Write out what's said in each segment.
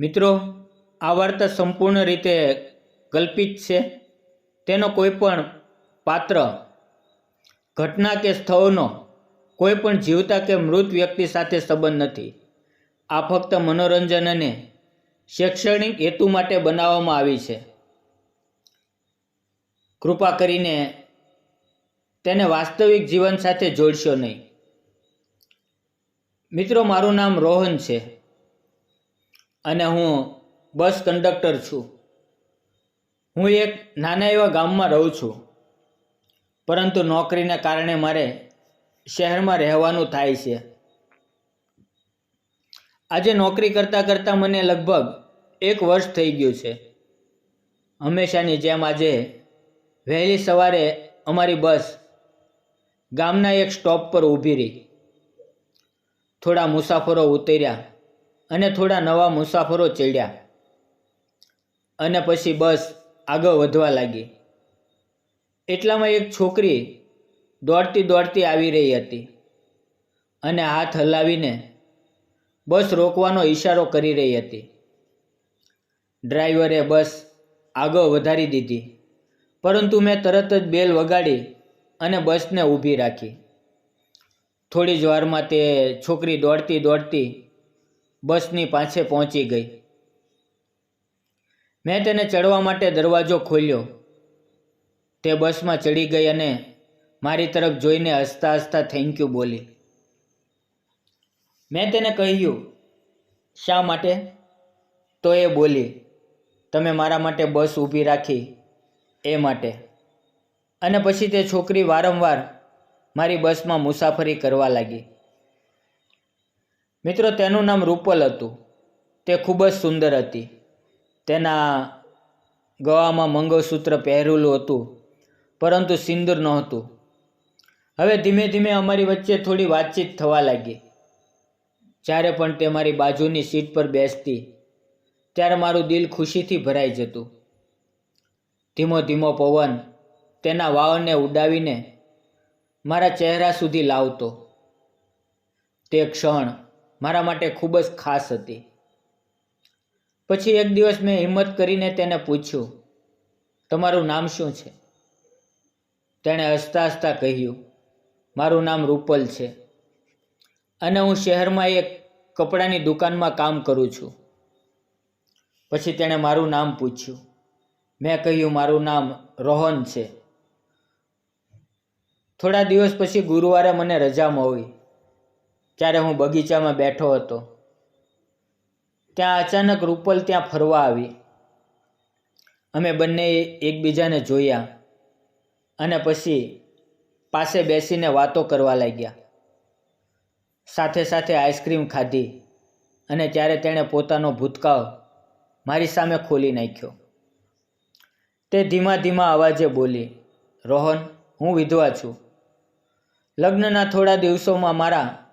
મિત્રો, આ વાર્તા સંપૂર્ણ રીતે કલ્પિત છે. તેનો કોઈ પણ પાત્ર, ઘટના કે સ્થળનો કોઈ પણ જીવતા કે મૃત વ્યક્તિ સાથે સંબંધ નથી. આ ફક્ત મનોરંજન અને શૈક્ષણિક હેતુ માટે બનાવવામાં આવી છે. કૃપા કરીને તેને વાસ્તવિક જીવન સાથે જોડશો નહીં. મિત્રો, મારું નામ રોહન છે. અને હું બસ કંડક્ટર છું. હું એક નાના એવા ગામમાં રહું છું. પરંતુ નોકરીને કારણે મારે શહેરમાં રહેવાનું થાય છે. આજે નોકરી કરતાં કરતાં મને લગભગ એક વર્ષ થઈ ગયું છે. હંમેશાની જેમ આજે વહેલી સવારે અમારી બસ ગામના એક સ્ટોપ પર ઊભી રહી. થોડા મુસાફરો ઉતર્યા. અને થોડા નવા મુસાફરો ચડ્યા. અને પછી બસ આગળ વધવા લાગી. એટલામાં એક છોકરી દોડતી દોડતી આવી રહી હતી અને હાથ હલાવીને બસ રોકવાનો ઈશારો કરી રહી હતી. ડ્રાઈવરે બસ આગળ વધારી દીધી, પરંતુ મેં તરત જ બેલ વગાડી અને બસને ઊભી રાખી. થોડી જ વારમાં તે છોકરી દોડતી દોડતી બસની પાસે પહોંચી ગઈ. મેં તેને ચડવા માટે દરવાજો ખોલ્યો. તે બસમાં ચડી ગઈ અને મારી તરફ જોઈને હસતા હસતા થેન્ક યુ બોલી. મેં તેને કહ્યું, શા માટે? તો એ બોલી, તમે મારા માટે બસ ઊભી રાખી, એ માટે. અને પછી તે છોકરી વારંવાર મારી બસમાં મુસાફરી કરવા લાગી. મિત્રો, તેનું નામ રૂપલ હતું. તે ખૂબ જ સુંદર હતી. તેના ગવામાં મંગળસૂત્ર પહેરેલું હતું, પરંતુ સિંદૂર નહોતું. હવે ધીમે ધીમે અમારી વચ્ચે થોડી વાતચીત થવા લાગી. જ્યારે પણ તે મારી બાજુની સીટ પર બેસતી, ત્યારે મારું દિલ ખુશીથી ભરાઈ જતું. ધીમો ધીમો પવન તેના વાવને ઉડાવીને મારા ચહેરા સુધી લાવતો. તે ક્ષણ મારા માટે ખૂબ જ ખાસ હતી. પછી એક દિવસ મેં હિંમત કરીને તેને પૂછ્યું, તમારું નામ શું છે? તેણે હસતા હસતા કહ્યું, મારું નામ રૂપલ છે અને હું શહેરમાં એક કપડાની દુકાનમાં કામ કરું છું. પછી તેણે મારું નામ પૂછ્યું. મેં કહ્યું, મારું નામ રોહન છે. થોડા દિવસ પછી ગુરુવારે મને રજા મળી. ત્યારે હું બગીચામાં બેઠો હતો. ત્યાં અચાનક રૂપલ ત્યાં ફરવા આવી. અમે બંને એકબીજાને જોયા અને પછી પાસે બેસીને વાતો કરવા લાગ્યા. સાથે સાથે આઈસ્ક્રીમ ખાધી અને ત્યારે તેણે પોતાનો ભૂતકાળ મારી સામે ખોલી નાખ્યો. તે ધીમા ધીમા અવાજે બોલી, રોહન, હું વિધવા છું. લગ્નના થોડા દિવસોમાં મારા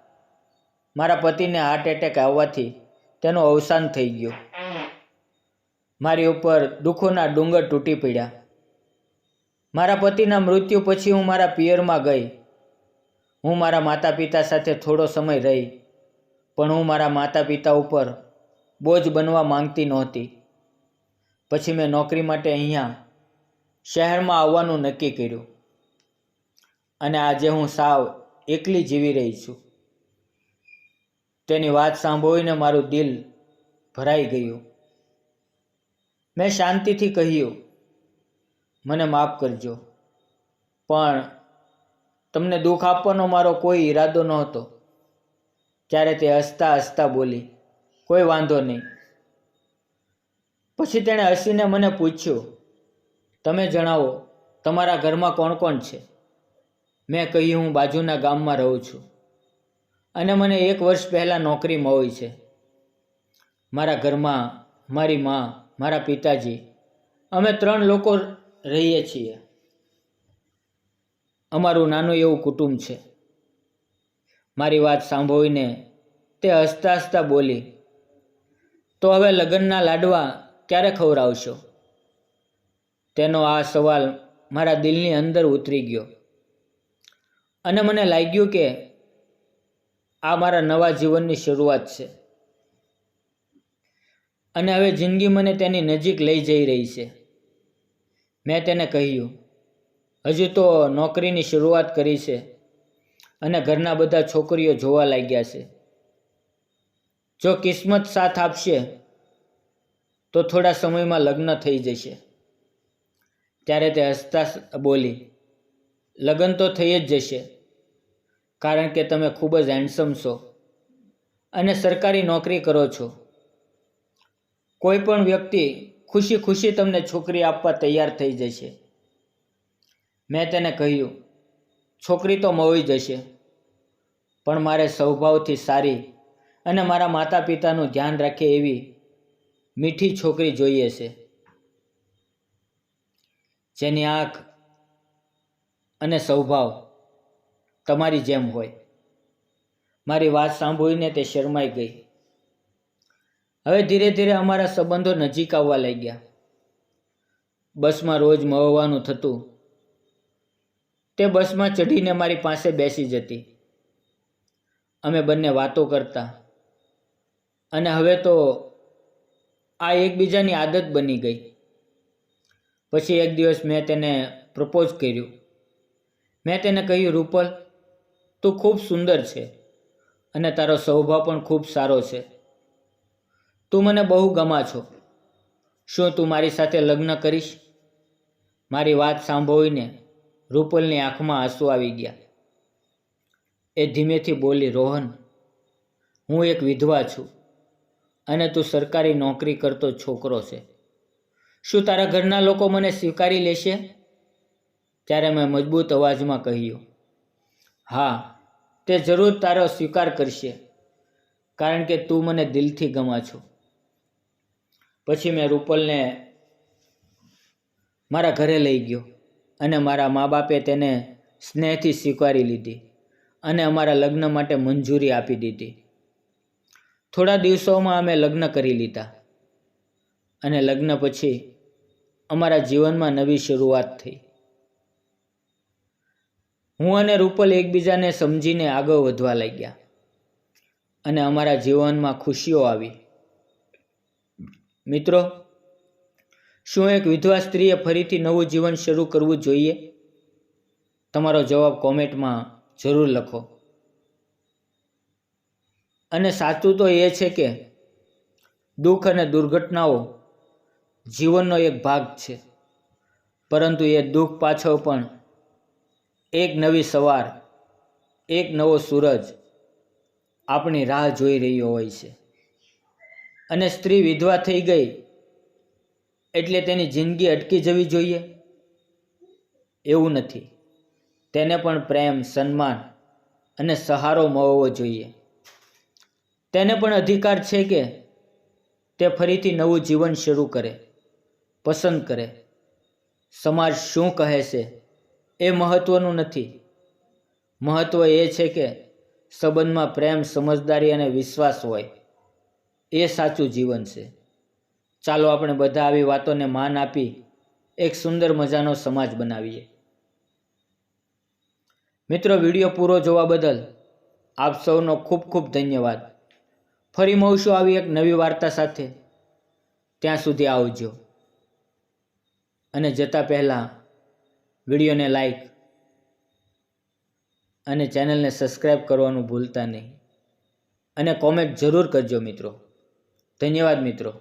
મારા પતિને હાર્ટ એટેક આવવાથી તેનું અવસાન થઈ ગયું. મારી ઉપર દુઃખોના ડુંગર તૂટી પડ્યા. મારા પતિના મૃત્યુ પછી હું મારા પિયરમાં ગઈ. હું મારા માતા પિતા સાથે થોડો સમય રહી, પણ હું મારા માતા પિતા ઉપર બોજ બનવા માંગતી નહોતી. પછી મેં નોકરી માટે અહીંયા શહેરમાં આવવાનું નક્કી કર્યું. અને આજે હું સાવ એકલી જીવી રહી છું. તેની વાત સાંભળીને મારું દિલ ભરાઈ ગયું. મેં શાંતિથી કહ્યું, મને માફ કરજો, પણ તમને દુઃખ આપવાનો મારો કોઈ ઈરાદો નહોતો. ત્યારે તે હસતા હસતા બોલી, કોઈ વાંધો નહીં. પછી તેણે હસીને મને પૂછ્યું, તમે જણાવો, તમારા ઘરમાં કોણ કોણ છે? મેં કહ્યું, હું બાજુના ગામમાં રહું છું. અને મને એક વર્ષ પહેલાં નોકરી મળી છે. મારા ઘરમાં, મારી મા, મારા પિતાજી, અમે ત્રણ લોકો રહીએ છીએ. અમારું નાનું એવું કુટુંબ છે. મારી વાત સાંભળીને તે હસતા હસતા બોલી, તો હવે લગ્નના લાડવા ક્યારે ખવડાવશો? તેનો આ સવાલ મારા દિલની અંદર ઉતરી ગયો. અને મને લાગ્યું કે આ મારા નવા જીવનની શરૂઆત છે. અને હવે જિંદગી મને તેની નજીક લઈ જઈ રહી છે. મેં તેને કહ્યું, હજુ તો નોકરીની શરૂઆત કરી છે અને ઘરના બધા છોકરીઓ જોવા લાગ્યા છે. જો કિસ્મત સાથ આપશે, તો થોડા સમયમાં લગ્ન થઈ જશે. ત્યારે તે હસતા બોલી, લગ્ન તો થઈ જ જશે કારણ કે તમે ખૂબ જ હેન્ડસમ છો અને સરકારી નોકરી કરો છો. કોઈ પણ વ્યક્તિ ખુશી ખુશી તમને છોકરી આપવા તૈયાર થઈ જશે. મેં તેને કહ્યું, છોકરી તો મળી જશે, પણ મારે સ્વભાવથી સારી અને મારા માતા પિતાનું ધ્યાન રાખે એવી મીઠી છોકરી જોઈએ છે. જેની આંખ અને સ્વભાવ તમારી જેમ હોય. મારી વાત સાંભળીને તે શરમાઈ ગઈ. હવે ધીરે ધીરે અમારા સંબંધો નજીક આવવા લાગ્યા. બસમાં રોજ મળવાનું થતું. તે બસમાં ચઢીને મારી પાસે બેસી જતી. અમે બંને વાતો કરતા. અને હવે તો આ એકબીજાની આદત બની ગઈ. પછી એક દિવસ મેં તેને પ્રપોઝ કર્યું. મેં તેને કહ્યું, રૂપલ તું ખૂબ સુંદર છે અને તારો સ્વભાવ પણ ખૂબ સારો છે. તું મને બહુ ગમા છો. શું તું મારી સાથે લગ્ન કરીશ? મારી વાત સાંભળીને રૂપલની આંખમાં આંસુ આવી ગયા. એ ધીમેથી બોલી, રોહન, હું એક વિધવા છું અને તું સરકારી નોકરી કરતો છોકરો છે. શું તારા ઘરના લોકો મને સ્વીકારી લેશે? ત્યારે મેં મજબૂત અવાજમાં કહ્યું, હા તે જરૂર તારો સ્વીકાર કરશે, કારણ કે તું મને દિલથી ગમા છો. પછી મેં રૂપલને મારા ઘરે લઈ ગયો અને મારા મા બાપે તેને સ્નેહથી સ્વીકારી લીધી અને અમારા લગ્ન માટે મંજૂરી આપી દીધી. થોડા દિવસોમાં અમે લગ્ન કરી લીધા અને લગ્ન પછી અમારા જીવનમાં નવી શરૂઆત થઈ. હું અને રૂપલ એકબીજાને સમજીને આગળ વધવા લાગ્યા અને અમારા જીવનમાં ખુશીઓ આવી. મિત્રો, શું એક વિધવા સ્ત્રીએ ફરીથી નવું જીવન શરૂ કરવું જોઈએ? તમારો જવાબ કોમેન્ટમાં જરૂર લખો. અને સાચું તો એ છે કે દુઃખ અને દુર્ઘટનાઓ જીવનનો એક ભાગ છે. પરંતુ એ દુઃખ પાછળ પણ એક નવી સવાર, એક નવો સૂરજ આપણી રાહ જોઈ રહ્યો હોય છે. અને સ્ત્રી વિધવા થઈ ગઈ એટલે તેની જિંદગી અટકી જવી જોઈએ? એવું નથી. તેને પણ પ્રેમ, સન્માન અને સહારો મળવો જોઈએ. તેને પણ અધિકાર છે કે તે ફરીથી નવું જીવન શરૂ કરે, પસંદ કરે. સમાજ શું કહે છે? એ મહત્ત્વનું નથી. મહત્ત્વ એ છે કે સંબંધમાં પ્રેમ, સમજદારી અને વિશ્વાસ હોય. એ સાચું જીવન છે. ચાલો આપણે બધા આવી વાતોને માન આપી એક સુંદર મજાનો સમાજ બનાવીએ. મિત્રો, વીડિયો પૂરો જોવા બદલ આપ સૌનો ખૂબ ખૂબ ધન્યવાદ. ફરી મળશું આવી એક નવી વાર્તા સાથે. ત્યાં સુધી આવજો. અને જતાં પહેલાં વિડીયોને લાઈક અને ચેનલને સબસ્ક્રાઈબ કરવાનું ભૂલતા નહીં. અને કોમેન્ટ જરૂર કરજો મિત્રો. ધન્યવાદ મિત્રો.